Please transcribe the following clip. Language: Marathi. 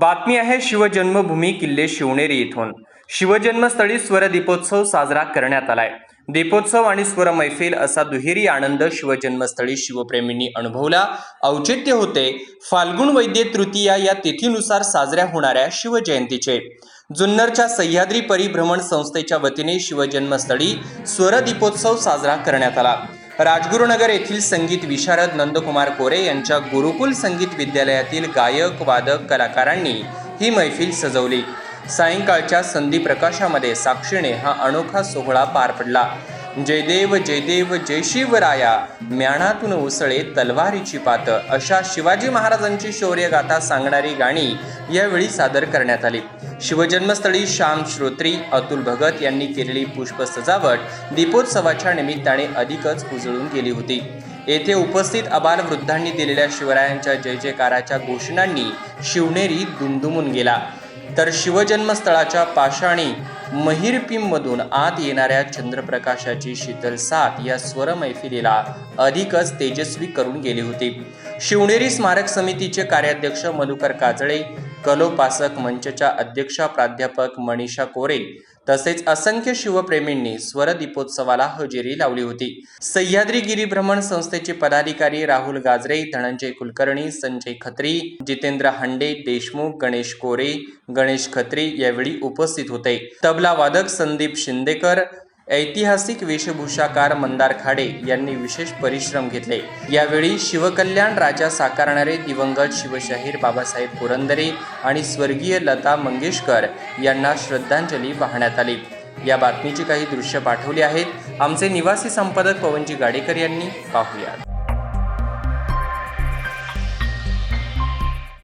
बातमी आहे शिवजन्मभूमी किल्ले शिवनेरी येथून शिवजन्मस्थळी स्वर दीपोत्सव साजरा करण्यात आलाय. दीपोत्सव आणि स्वर मैफिल असा दुहेरी आनंद शिवजन्मस्थळी शिवप्रेमींनी अनुभवला. औचित्य होते. फाल्गुन वैद्य तृतीया या तिथीनुसार साजऱ्या होणाऱ्या शिवजयंतीचे. जुन्नरच्या सह्याद्री परिभ्रमण संस्थेच्या वतीने शिवजन्मस्थळी स्वर दीपोत्सव साजरा करण्यात आला. राजगुरुनगर येथील संगीत विशारद नंदकुमार कोरे यांच्या गुरुकुल संगीत विद्यालयातील गायक वादक कलाकारांनी ही मैफिल सजवली. सायंकाळच्या संधी प्रकाशामध्ये साक्षीने हा अनोखा सोहळा पार पडला. जयदेव जयदेव जय शिवराया. म्याणातून उसळे तलवारीची पात. अशा शिवाजी महाराजांची शौर्यगाथा सांगणारी गाणी यावेळी सादर करण्यात आली. शिवजन्मस्थळी श्याम श्रोत्री अतुल भगत यांनी केलेली पुष्प सजावट दीपोत्सवाच्या निमित्ताने अधिकच उजळून गेली होती. येथे उपस्थित अबाल वृद्धांनी दिलेल्या शिवरायांच्या जय जयकाराच्या घोषणांनी शिवनेरी दुमदुमून गेला. तर शिवजन्मस्थळाच्या पाषाणी महिरपीममधून आत येणाऱ्या चंद्रप्रकाशाची शीतल साथ या स्वर मैफिलीला अधिकच तेजस्वी करून गेली होती. शिवनेरी स्मारक समितीचे कार्याध्यक्ष मधुकर काजळे कलोपासक मंचच्या अध्यक्षा प्राध्यापक मनीषा कोरे तसेच असंख्य शिवप्रेमींनी स्वर दीपोत्सवाला हजेरी लावली होती. सह्याद्री गिरीभ्रमण संस्थेचे पदाधिकारी राहुल गाजरे धनंजय कुलकर्णी संजय खत्री जितेंद्र हांडे देशमुख गणेश कोरे गणेश खत्री यावेळी उपस्थित होते. तबला वादक संदीप शिंदेकर ऐतिहासिक वेशभूषाकार मंदार खाडे यांनी विशेष परिश्रम घेतले. यावेळी शिवकल्याण राजा साकारणारे दिवंगत शिवशाहीर बाबासाहेब पुरंदरे आणि स्वर्गीय लता मंगेशकर यांना श्रद्धांजली वाहण्यात आली. या बातमीची काही दृश्य पाठवली आहेत. आमचे निवासी संपादक पवनजी गाडेकर यांनी पाहूयात.